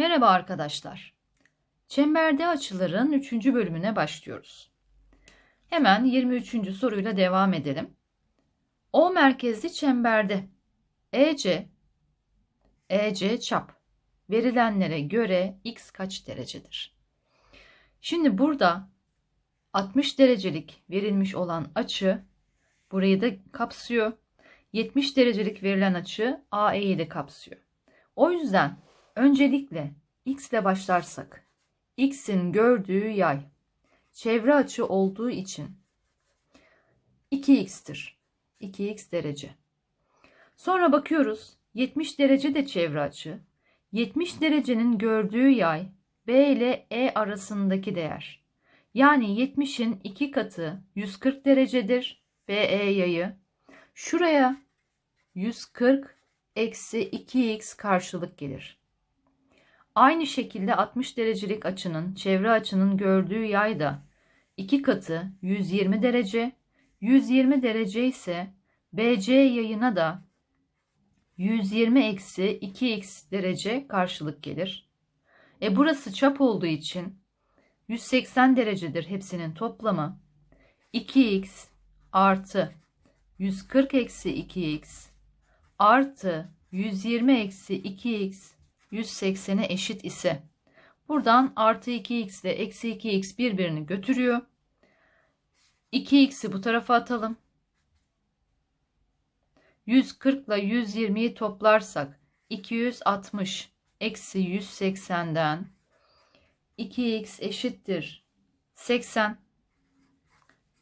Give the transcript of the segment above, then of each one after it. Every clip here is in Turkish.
Merhaba arkadaşlar. Çemberde açıların 3. bölümüne başlıyoruz. Hemen 23. soruyla devam edelim. O merkezli çemberde EC EC çap verilenlere göre x kaç derecedir? Şimdi burada 60 derecelik verilmiş olan açı burayı da kapsıyor. 70 derecelik verilen açı AE'yi de kapsıyor. O yüzden öncelikle x ile başlarsak x'in gördüğü yay çevre açı olduğu için 2x'tir. 2x derece. Sonra bakıyoruz 70 derece de çevre açı. 70 derecenin gördüğü yay B ile E arasındaki değer. Yani 70'in 2 katı 140 derecedir BE yayı. Şuraya 140 eksi 2x karşılık gelir. Aynı şekilde 60 derecelik açının çevre açının gördüğü yay da 2 katı 120 derece. 120 derece ise BC yayına da 120 eksi 2x derece karşılık gelir. E burası çap olduğu için 180 derecedir hepsinin toplamı. 2x artı 140 eksi 2x artı 120 eksi 2x 180'e eşit ise buradan artı 2x ile eksi 2x birbirini götürüyor. 2x'i bu tarafa atalım. 140 ile 120'yi toplarsak 260 eksi 180'den 2x eşittir 80.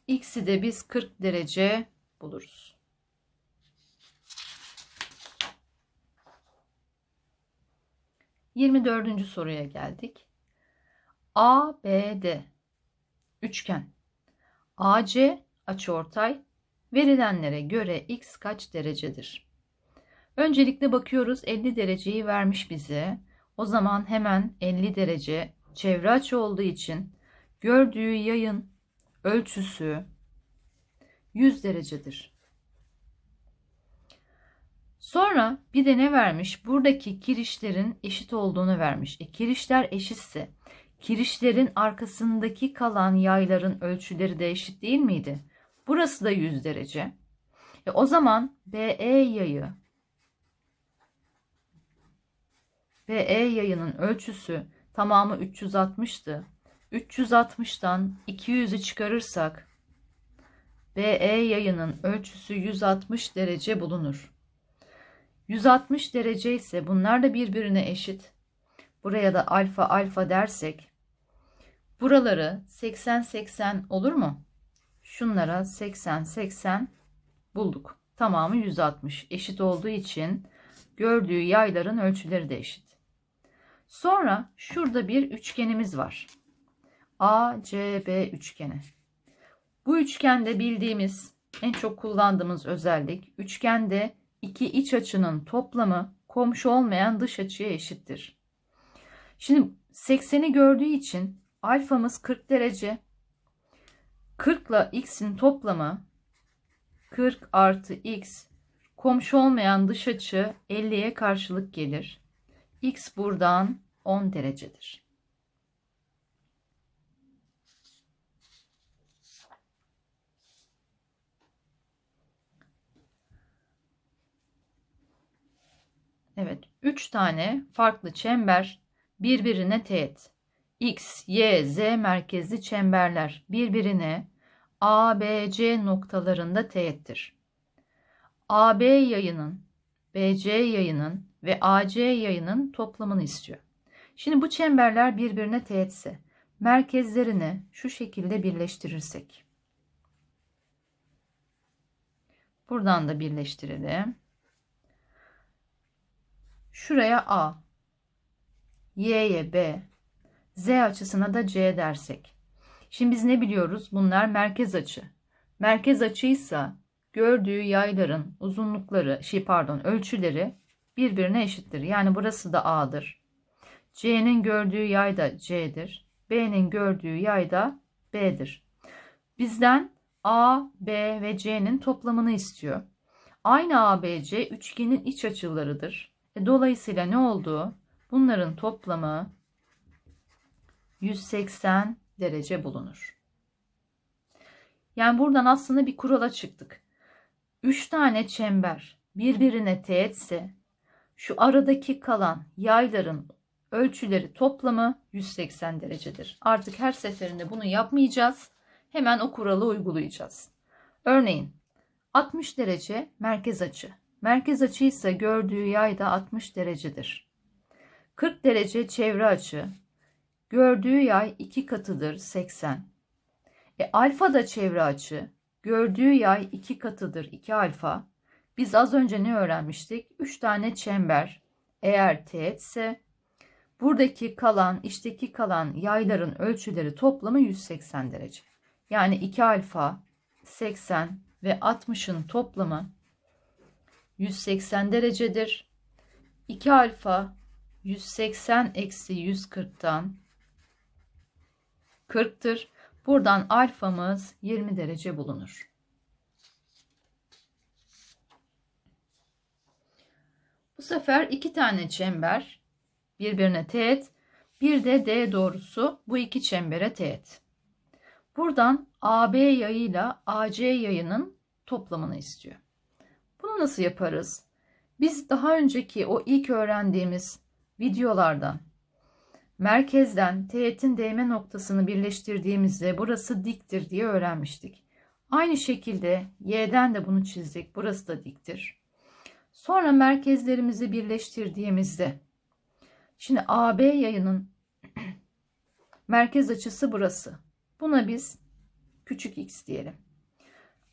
X'i de biz 40 derece buluruz. Yirmi dördüncü soruya geldik. ABD üçgen AC açıortay verilenlere göre x kaç derecedir? Öncelikle bakıyoruz 50 dereceyi vermiş bize. O zaman hemen 50 derece çevre açı olduğu için gördüğü yayın ölçüsü 100 derecedir. Sonra bir de ne vermiş? Buradaki kirişlerin eşit olduğunu vermiş. E, kirişler eşitse kirişlerin arkasındaki kalan yayların ölçüleri de eşit değil miydi? Burası da 100 derece. E, o zaman BE yayı BE yayının ölçüsü tamamı 360'tı. 360'tan 200'ü çıkarırsak BE yayının ölçüsü 160 derece bulunur. 160 derece ise bunlar da birbirine eşit. Buraya da alfa alfa dersek buraları 80 80 olur mu? Şunlara 80 80 bulduk. Tamamı 160 eşit olduğu için gördüğü yayların ölçüleri de eşit. Sonra şurada bir üçgenimiz var. ACB üçgeni. Bu üçgende bildiğimiz en çok kullandığımız özellik üçgende iki iç açının toplamı komşu olmayan dış açıya eşittir. Şimdi 80'i gördüğü için alfamız 40 derece. 40 ile x'in toplamı 40 artı x komşu olmayan dış açı 50'ye karşılık gelir. x buradan 10 derecedir. Evet, 3 tane farklı çember birbirine teğet. X, Y, Z merkezli çemberler birbirine A, B, C noktalarında teğettir. AB yayının, BC yayının ve AC yayının toplamını istiyor. Şimdi bu çemberler birbirine teğetse merkezlerini şu şekilde birleştirirsek. Buradan da birleştirelim. Şuraya A, Y'ye B, Z açısına da C dersek. Şimdi biz ne biliyoruz? Bunlar merkez açı. Merkez açıysa gördüğü yayların uzunlukları, şey pardon, ölçüleri birbirine eşittir. Yani burası da A'dır. C'nin gördüğü yay da C'dir. B'nin gördüğü yay da B'dir. Bizden A, B ve C'nin toplamını istiyor. Aynı ABC üçgenin iç açılarıdır. E, dolayısıyla ne oldu? Bunların toplamı 180 derece bulunur. Yani buradan aslında bir kurala çıktık. 3 tane çember birbirine teğetse şu aradaki kalan yayların ölçüleri toplamı 180 derecedir. Artık her seferinde bunu yapmayacağız. Hemen o kuralı uygulayacağız. Örneğin 60 derece merkez açı. Merkez açı ise gördüğü yay da 60 derecedir. 40 derece çevre açı. Gördüğü yay 2 katıdır 80. E, alfa da çevre açı. Gördüğü yay 2 katıdır 2 alfa. Biz az önce ne öğrenmiştik? 3 tane çember eğer teğetse buradaki kalan, içteki kalan yayların ölçüleri toplamı 180 derece. Yani 2 alfa, 80 ve 60'ın toplamı 180 derecedir. 2 alfa 180 eksi 140'tan 40'tır. Buradan alfamız 20 derece bulunur. Bu sefer iki tane çember birbirine teğet, bir de D doğrusu bu iki çembere teğet. Buradan AB yayıyla AC yayının toplamını istiyor. Nasıl yaparız? Biz daha önceki o ilk öğrendiğimiz videolardan merkezden teğetin değme noktasını birleştirdiğimizde burası diktir diye öğrenmiştik. Aynı şekilde y'den de bunu çizdik. Burası da diktir. Sonra merkezlerimizi birleştirdiğimizde şimdi AB yayının merkez açısı burası. Buna biz küçük x diyelim.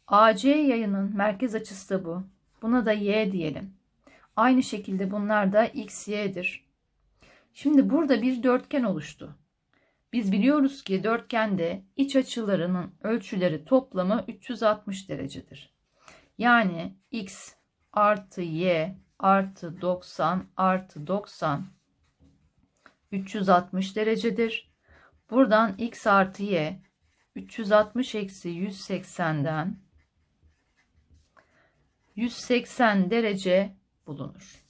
AC yayının merkez açısı da bu. Buna da y diyelim. Aynı şekilde bunlar da x, y'dir. Şimdi burada bir dörtgen oluştu. Biz biliyoruz ki dörtgende iç açılarının ölçüleri toplamı 360 derecedir. Yani x artı y artı 90 artı 90 360 derecedir. Buradan x artı y 360 eksi 180'den 180 derece bulunur.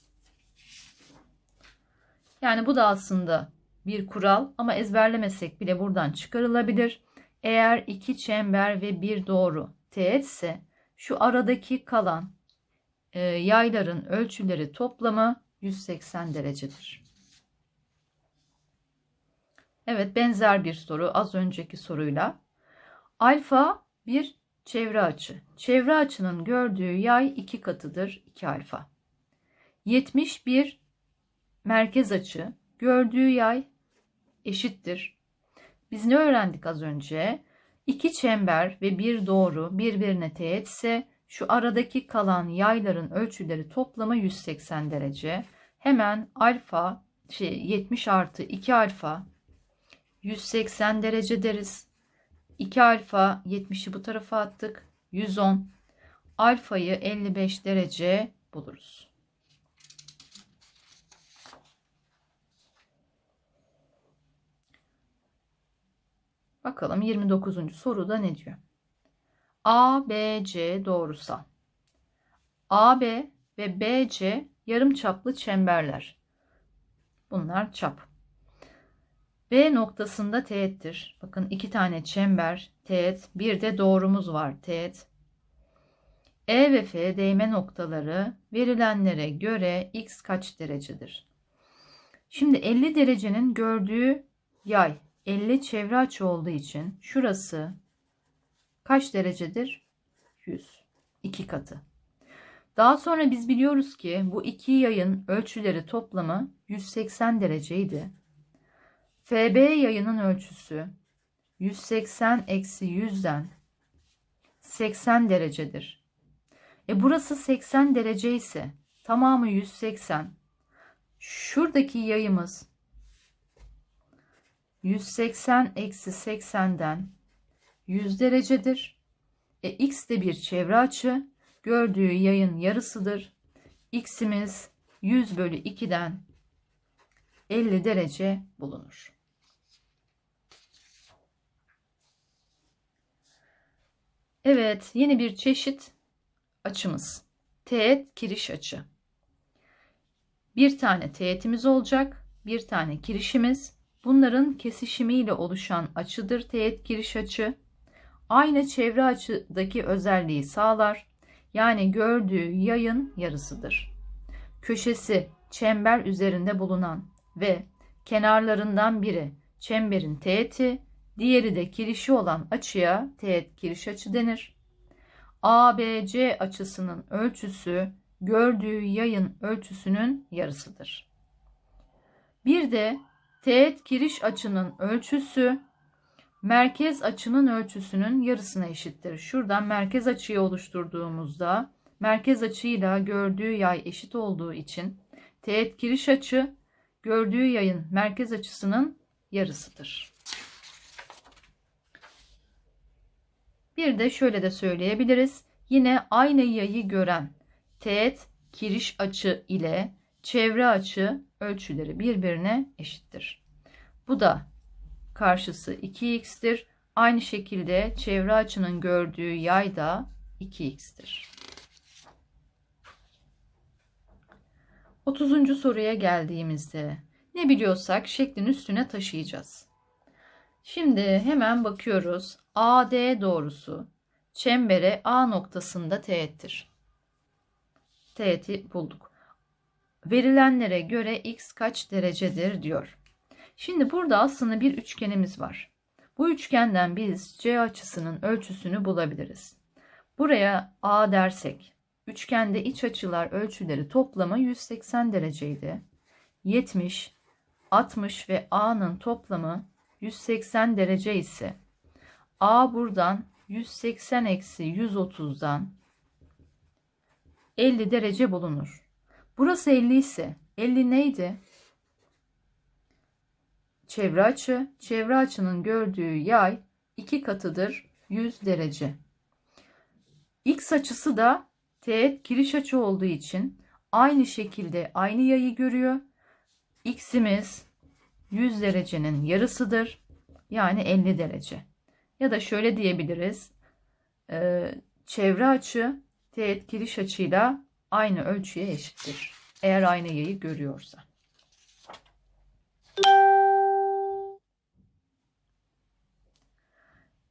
Yani bu da aslında bir kural ama ezberlemesek bile buradan çıkarılabilir. Eğer iki çember ve bir doğru teğetse şu aradaki kalan e, yayların ölçüleri toplamı 180 derecedir. Evet benzer bir soru az önceki soruyla. Alfa bir çevre açı. Çevre açının gördüğü yay iki katıdır 2 alfa. 71 merkez açı. Gördüğü yay eşittir. Biz ne öğrendik az önce? İki çember ve bir doğru birbirine teğetse şu aradaki kalan yayların ölçüleri toplamı 180 derece. Hemen alfa şey 70 artı 2 alfa 180 derece deriz. 2 alfa 70'i bu tarafa attık. 110. Alfayı 55 derece buluruz. Bakalım 29. soruda ne diyor? A, B, C doğrusal. AB ve BC yarım çaplı çemberler. Bunlar çap. B noktasında teğettir. Bakın iki tane çember teğet. Bir de doğrumuz var teğet. E ve F değme noktaları verilenlere göre x kaç derecedir? Şimdi 50 derecenin gördüğü yay 50 çevre açı olduğu için şurası kaç derecedir? 100. 2 katı. Daha sonra biz biliyoruz ki bu iki yayın ölçüleri toplamı 180 dereceydi. FB yayının ölçüsü 180 eksi 100'den 80 derecedir. E burası 80 derece ise tamamı 180. Şuradaki yayımız 180 eksi 80'den 100 derecedir. E, x de bir çevre açı. Gördüğü yayın yarısıdır. x'imiz 100 bölü 2'den 50 derece bulunur. Evet, yeni bir çeşit açımız. Teğet kiriş açı. Bir tane teğetimiz olacak. bir tane kirişimiz. Bunların kesişimiyle oluşan açıdır teğet kiriş açı. Aynı çevre açıdaki özelliği sağlar. Yani gördüğü yayın yarısıdır. Köşesi çember üzerinde bulunan ve kenarlarından biri çemberin teğeti, diğeri de kirişi olan açıya teğet kiriş açı denir. ABC açısının ölçüsü gördüğü yayın ölçüsünün yarısıdır. Bir de teğet kiriş açının ölçüsü merkez açının ölçüsünün yarısına eşittir. Şuradan merkez açıyı oluşturduğumuzda merkez açıyla gördüğü yay eşit olduğu için teğet kiriş açı gördüğü yayın merkez açısının yarısıdır. Bir de şöyle de söyleyebiliriz. Yine aynı yayı gören teğet kiriş açı ile çevre açı ölçüleri birbirine eşittir. Bu da karşısı 2x'tir. Aynı şekilde çevre açının gördüğü yay da 2x'tir. 30. soruya geldiğimizde ne biliyorsak şeklin üstüne taşıyacağız. Şimdi hemen bakıyoruz. AD doğrusu çembere A noktasında teğettir. Teğeti bulduk. Verilenlere göre x kaç derecedir diyor. Şimdi burada aslında bir üçgenimiz var. Bu üçgenden biz C açısının ölçüsünü bulabiliriz. Buraya A dersek, üçgende iç açılar ölçüleri toplamı 180 dereceydi. 70, 60 ve A'nın toplamı 180 derece ise A buradan 180 eksi 130'dan 50 derece bulunur. Burası 50 ise 50 neydi? Çevre açı. Çevre açının gördüğü yay iki katıdır 100 derece. X açısı da teğet kiriş açı olduğu için aynı şekilde aynı yayı görüyor. X'imiz 100 derecenin yarısıdır. Yani 50 derece. Ya da şöyle diyebiliriz. Ee, çevre açı teğet kiriş açıyla aynı ölçüye eşittir. Eğer aynı yayı görüyorsa.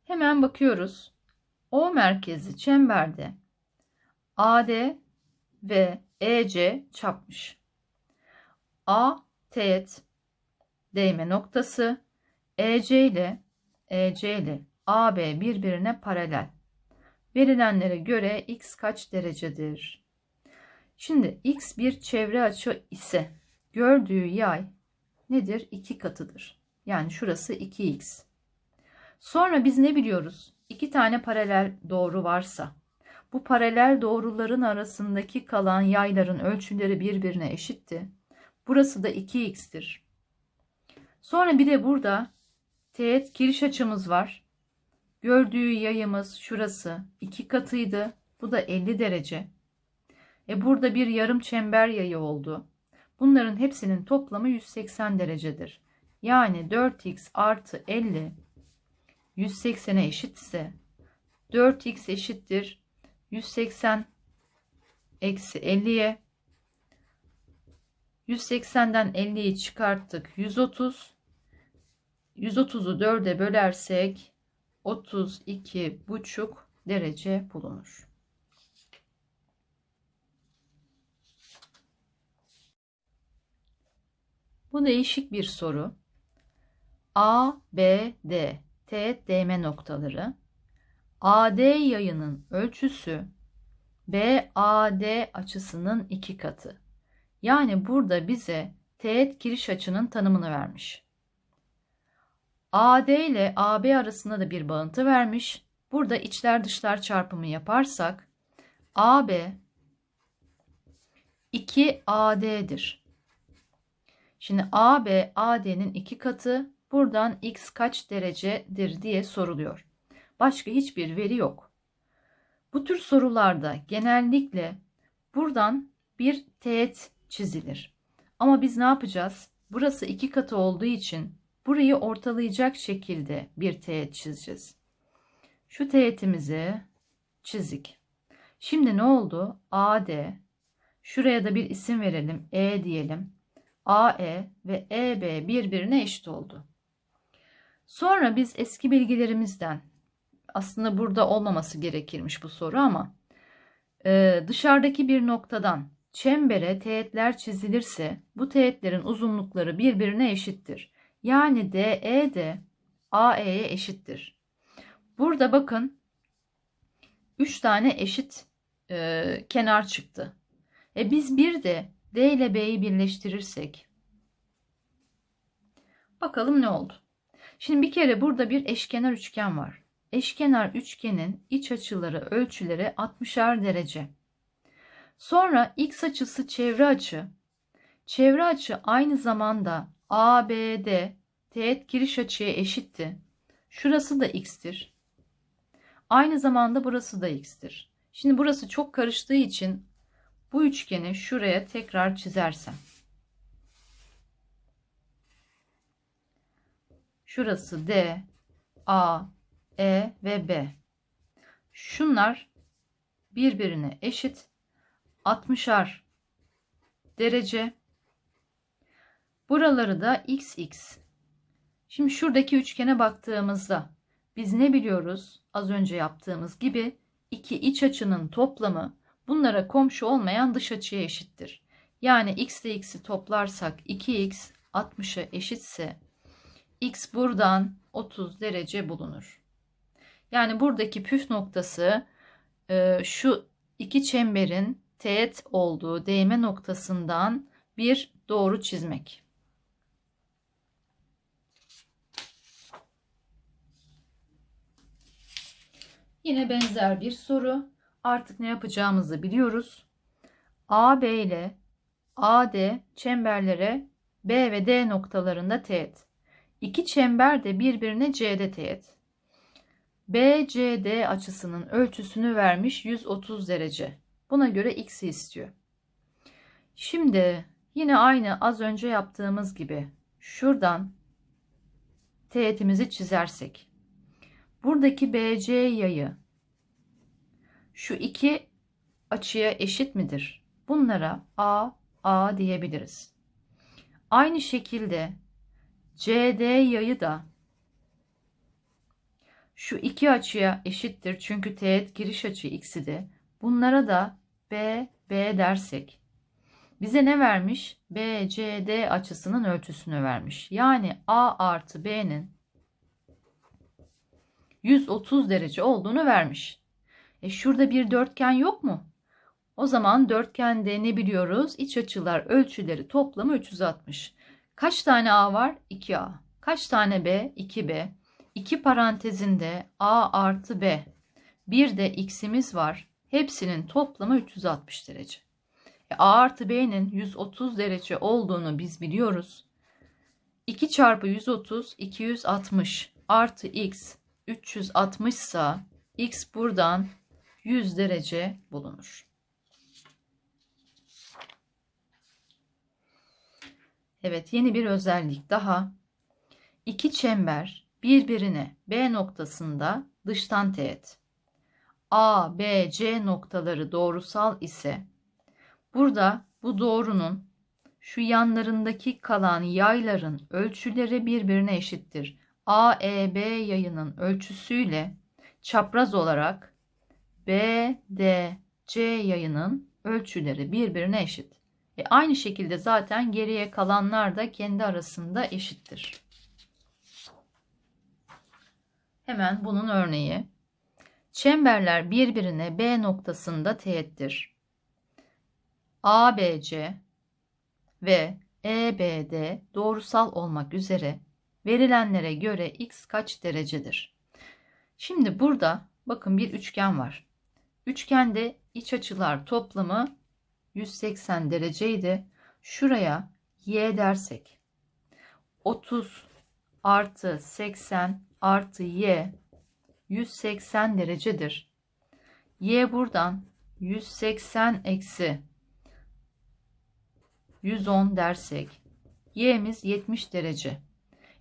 Hemen bakıyoruz. O merkezi çemberde AD ve EC çapmış. A teğet değme noktası EC ile EC ile AB birbirine paralel. Verilenlere göre x kaç derecedir? Şimdi x bir çevre açı ise gördüğü yay nedir? 2 katıdır. Yani şurası 2x. Sonra biz ne biliyoruz? İki tane paralel doğru varsa bu paralel doğruların arasındaki kalan yayların ölçüleri birbirine eşitti. Burası da 2x'tir. Sonra bir de burada teğet kiriş açımız var. Gördüğü yayımız şurası 2 katıydı. Bu da 50 derece. E burada bir yarım çember yayı oldu. Bunların hepsinin toplamı 180 derecedir. Yani 4x artı 50 180'e eşitse 4x eşittir 180 eksi 50'ye 180'den 50'yi çıkarttık 130 130'u 4'e bölersek 32 buçuk derece bulunur. Bu değişik bir soru. A, B, D teğet değme noktaları. AD yayının ölçüsü BAD açısının iki katı. Yani burada bize teğet giriş açının tanımını vermiş. AD ile AB arasında da bir bağıntı vermiş. Burada içler dışlar çarpımı yaparsak AB 2AD'dir. Şimdi AB AD'nin iki katı buradan x kaç derecedir diye soruluyor. Başka hiçbir veri yok. Bu tür sorularda genellikle buradan bir teğet çizilir. Ama biz ne yapacağız? Burası iki katı olduğu için burayı ortalayacak şekilde bir teğet çizeceğiz. Şu teğetimizi çizik. Şimdi ne oldu? AD. Şuraya da bir isim verelim. E diyelim. AE ve EB birbirine eşit oldu. Sonra biz eski bilgilerimizden aslında burada olmaması gerekirmiş bu soru ama e, dışarıdaki bir noktadan çembere teğetler çizilirse bu teğetlerin uzunlukları birbirine eşittir. Yani DE de AE'ye eşittir. Burada bakın 3 tane eşit e, kenar çıktı. E biz bir de D ile B'yi birleştirirsek bakalım ne oldu? Şimdi bir kere burada bir eşkenar üçgen var. Eşkenar üçgenin iç açıları ölçüleri 60'ar derece. Sonra x açısı çevre açı. Çevre açı aynı zamanda ABD teğet giriş açıya eşitti. Şurası da x'tir. Aynı zamanda burası da x'tir. Şimdi burası çok karıştığı için bu üçgeni şuraya tekrar çizersem. Şurası D, A, E ve B. Şunlar birbirine eşit. 60'ar derece. Buraları da XX. Şimdi şuradaki üçgene baktığımızda biz ne biliyoruz? Az önce yaptığımız gibi iki iç açının toplamı bunlara komşu olmayan dış açıya eşittir. Yani x ile x'i toplarsak 2x 60'a eşitse x buradan 30 derece bulunur. Yani buradaki püf noktası e, şu iki çemberin teğet olduğu değme noktasından bir doğru çizmek. Yine benzer bir soru. Artık ne yapacağımızı biliyoruz. AB ile AD çemberlere B ve D noktalarında teğet. İki çember de birbirine C'de teğet. BCD açısının ölçüsünü vermiş 130 derece. Buna göre x'i istiyor. Şimdi yine aynı az önce yaptığımız gibi şuradan teğetimizi çizersek buradaki BC yayı şu iki açıya eşit midir? Bunlara A, A diyebiliriz. Aynı şekilde CD yayı da şu iki açıya eşittir. Çünkü teğet giriş açı x'i de. Bunlara da B, B dersek. Bize ne vermiş? BCD açısının ölçüsünü vermiş. Yani A artı B'nin 130 derece olduğunu vermiş. E şurada bir dörtgen yok mu? O zaman dörtgende ne biliyoruz? İç açılar ölçüleri toplamı 360. Kaç tane A var? 2A. Kaç tane B? 2B. 2 parantezinde A artı B. Bir de x'imiz var. Hepsinin toplamı 360 derece. E, A artı B'nin 130 derece olduğunu biz biliyoruz. 2 çarpı 130 260 artı x 360 ise x buradan 100 derece bulunur. Evet yeni bir özellik daha. İki çember birbirine B noktasında dıştan teğet. A, B, C noktaları doğrusal ise burada bu doğrunun şu yanlarındaki kalan yayların ölçüleri birbirine eşittir. A, E, B yayının ölçüsüyle çapraz olarak B, D, C yayının ölçüleri birbirine eşit. E aynı şekilde zaten geriye kalanlar da kendi arasında eşittir. Hemen bunun örneği. Çemberler birbirine B noktasında teğettir. ABC ve EBD doğrusal olmak üzere verilenlere göre x kaç derecedir? Şimdi burada bakın bir üçgen var. Üçgende iç açılar toplamı 180 dereceydi. Şuraya y dersek 30 artı 80 artı y 180 derecedir. y buradan 180 eksi 110 dersek y'miz 70 derece.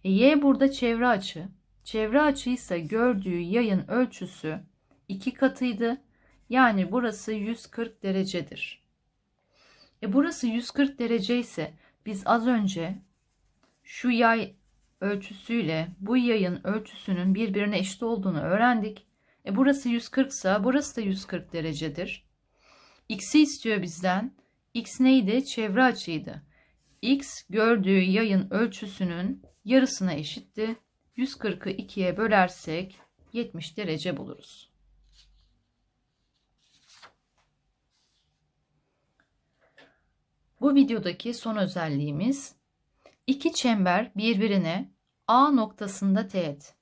E, y burada çevre açı. Çevre açıysa gördüğü yayın ölçüsü 2 katıydı. Yani burası 140 derecedir. E burası 140 derece ise biz az önce şu yay ölçüsüyle bu yayın ölçüsünün birbirine eşit olduğunu öğrendik. E burası 140 ise burası da 140 derecedir. X'i istiyor bizden. X neydi? Çevre açıydı. X gördüğü yayın ölçüsünün yarısına eşitti. 140'ı 2'ye bölersek 70 derece buluruz. Bu videodaki son özelliğimiz iki çember birbirine A noktasında teğet.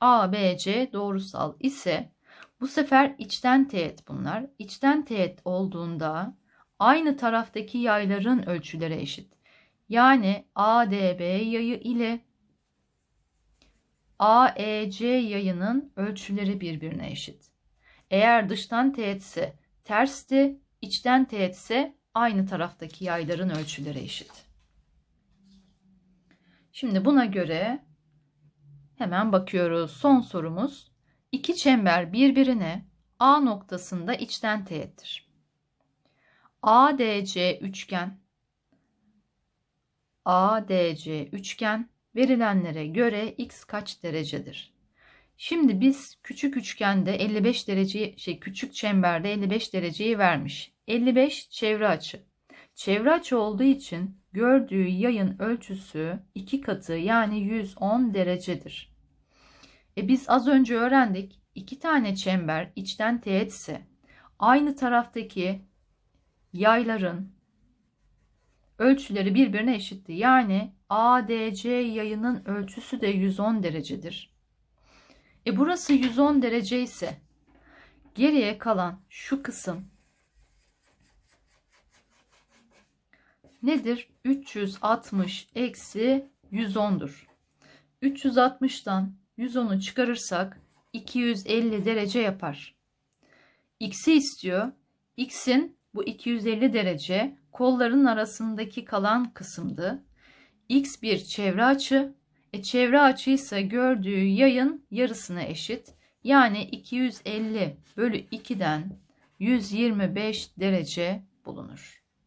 A, B, C doğrusal ise bu sefer içten teğet bunlar. İçten teğet olduğunda aynı taraftaki yayların ölçüleri eşit. Yani ADB yayı ile AEC yayının ölçüleri birbirine eşit. Eğer dıştan teğetse tersti, içten teğetse aynı taraftaki yayların ölçüleri eşit. Şimdi buna göre hemen bakıyoruz. Son sorumuz. İki çember birbirine A noktasında içten teğettir. ADC üçgen ADC üçgen verilenlere göre x kaç derecedir? Şimdi biz küçük üçgende 55 derece şey küçük çemberde 55 dereceyi vermiş. 55 çevre açı. Çevre açı olduğu için gördüğü yayın ölçüsü iki katı yani 110 derecedir. E biz az önce öğrendik. iki tane çember içten teğetse aynı taraftaki yayların ölçüleri birbirine eşitti. Yani ADC yayının ölçüsü de 110 derecedir. E burası 110 derece ise geriye kalan şu kısım nedir? 360 eksi 110'dur. 360'dan 110'u çıkarırsak 250 derece yapar. X'i istiyor. X'in bu 250 derece kolların arasındaki kalan kısımdı. X bir çevre açı. E çevre açıysa gördüğü yayın yarısına eşit. Yani 250 bölü 2'den 125 derece bulunur.